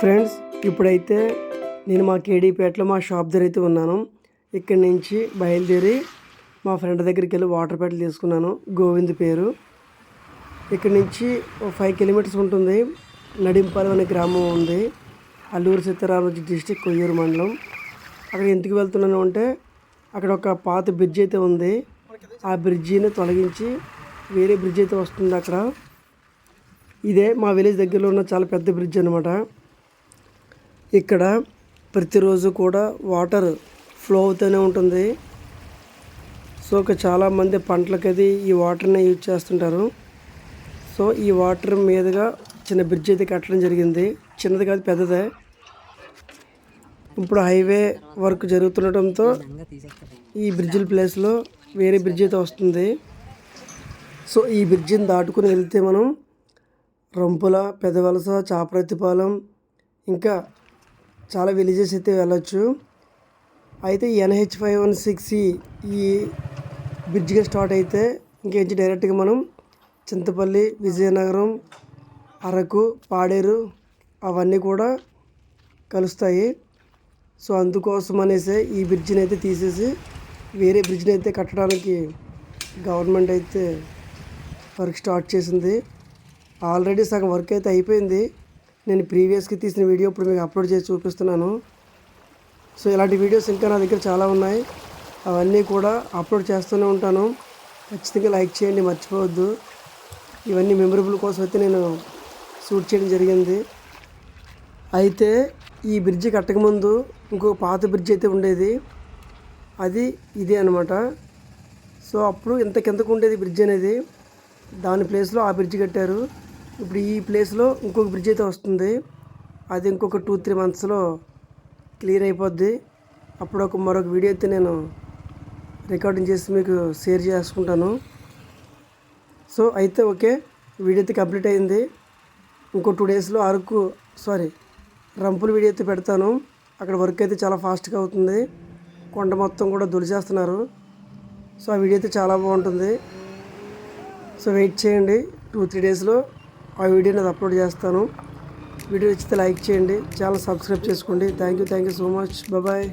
Friends ఇప్పుడైతే నేను మా కేడీపేటలో మా షాప్ దగ్గర అయితే ఉన్నాను. ఇక్కడి నుంచి బయలుదేరి మా ఫ్రెండ్ దగ్గరికి వెళ్ళి వాటర్ బాటిల్ తీసుకున్నాను. గోవింద్ పేరు. ఇక్కడి నుంచి ఒక ఫైవ్ కిలోమీటర్స్ ఉంటుంది. నడింపాలెం అనే గ్రామం ఉంది. అల్లూరు సీతారామరాజు డిస్టిక్ కొయ్యూరు మండలం. అక్కడ ఎందుకు వెళ్తున్నాను అంటే అక్కడ ఒక పాత బ్రిడ్జ్ అయితే ఉంది. ఆ బ్రిడ్జిని తొలగించి వేరే బ్రిడ్జ్ అయితే వస్తుంది అక్కడ. ఇదే మా విలేజ్ దగ్గరలో ఉన్న చాలా పెద్ద బ్రిడ్జ్ అనమాట ఇక్కడ ప్రతిరోజు కూడా వాటర్ ఫ్లో అవుతూనే ఉంటుంది. సో ఇక చాలామంది పంటలకి అది ఈ వాటర్ని యూజ్ చేస్తుంటారు. సో ఈ వాటర్ మీదుగా చిన్న బ్రిడ్జ్ అయితే కట్టడం జరిగింది. చిన్నది కాదు పెద్దదే. ఇప్పుడు హైవే వర్క్ జరుగుతుండటంతో ఈ బ్రిడ్జిల ప్లేస్లో వేరే బ్రిడ్జ్ అయితే వస్తుంది. సో ఈ బ్రిడ్జిని దాటుకుని వెళ్తే మనం రంపుల పెదవలస చాపరతిపాలెం ఇంకా చాలా విలేజెస్ అయితే వెళ్ళొచ్చు. అయితే ఎన్హెచ్ ఫైవ్ వన్ సిక్స్ ఈ బ్రిడ్జ్గా e స్టార్ట్ అయితే ఇంకేంచి డైరెక్ట్గా మనం చింతపల్లి విజయనగరం అరకు పాడేరు అవన్నీ కూడా కలుస్తాయి. సో అందుకోసం అనేసి ఈ బ్రిడ్జిని అయితే తీసేసి వేరే బ్రిడ్జ్ని అయితే కట్టడానికి గవర్నమెంట్ అయితే వర్క్ స్టార్ట్ చేసింది. ఆల్రెడీ సగం వర్క్ అయితే అయిపోయింది. నేను ప్రీవియస్కి తీసిన వీడియో ఇప్పుడు మీకు అప్లోడ్ చేసి చూపిస్తున్నాను. సో ఇలాంటి వీడియోస్ ఇంకా నా దగ్గర చాలా ఉన్నాయి. అవన్నీ కూడా అప్లోడ్ చేస్తూనే ఉంటాను. ఖచ్చితంగా లైక్ చేయండి మర్చిపోవద్దు. ఇవన్నీ మెమరబుల్ కోసం అయితే నేను షూట్ చేయడం జరిగింది. అయితే ఈ బ్రిడ్జి కట్టకముందు ఇంకో పాత బ్రిడ్జ్ అయితే ఉండేది. అది ఇదే అనమాట సో అప్పుడు ఇంత కిందకు ఉండేది బ్రిడ్జ్ అనేది. దాని ప్లేస్లో ఆ బ్రిడ్జ్ కట్టారు. ఇప్పుడు ఈ ప్లేస్లో ఇంకొక బ్రిడ్జ్ అయితే వస్తుంది. అది ఇంకొక టూ త్రీ మంత్స్లో క్లియర్ అయిపోద్ది. అప్పుడు ఒక మరొక వీడియో అయితే నేను రికార్డింగ్ చేసి మీకు షేర్ చేసుకుంటాను. సో అయితే ఓకే వీడియో అయితే కంప్లీట్ అయింది. ఇంకో టూ డేస్లో అరకు సారీ రంపుల వీడియో అయితే పెడతాను. అక్కడ వర్క్ అయితే చాలా ఫాస్ట్గా అవుతుంది. కొండ మొత్తం కూడా దులిచేస్తున్నారు. సో ఆ వీడియో అయితే చాలా బాగుంటుంది. సో వెయిట్ చేయండి. టూ త్రీ డేస్లో ఆ వీడియోని అది అప్లోడ్ చేస్తాను. వీడియో నచ్చితే లైక్ చేయండి. ఛానల్ సబ్స్క్రైబ్ చేసుకోండి. Thank you thank you so much. Bye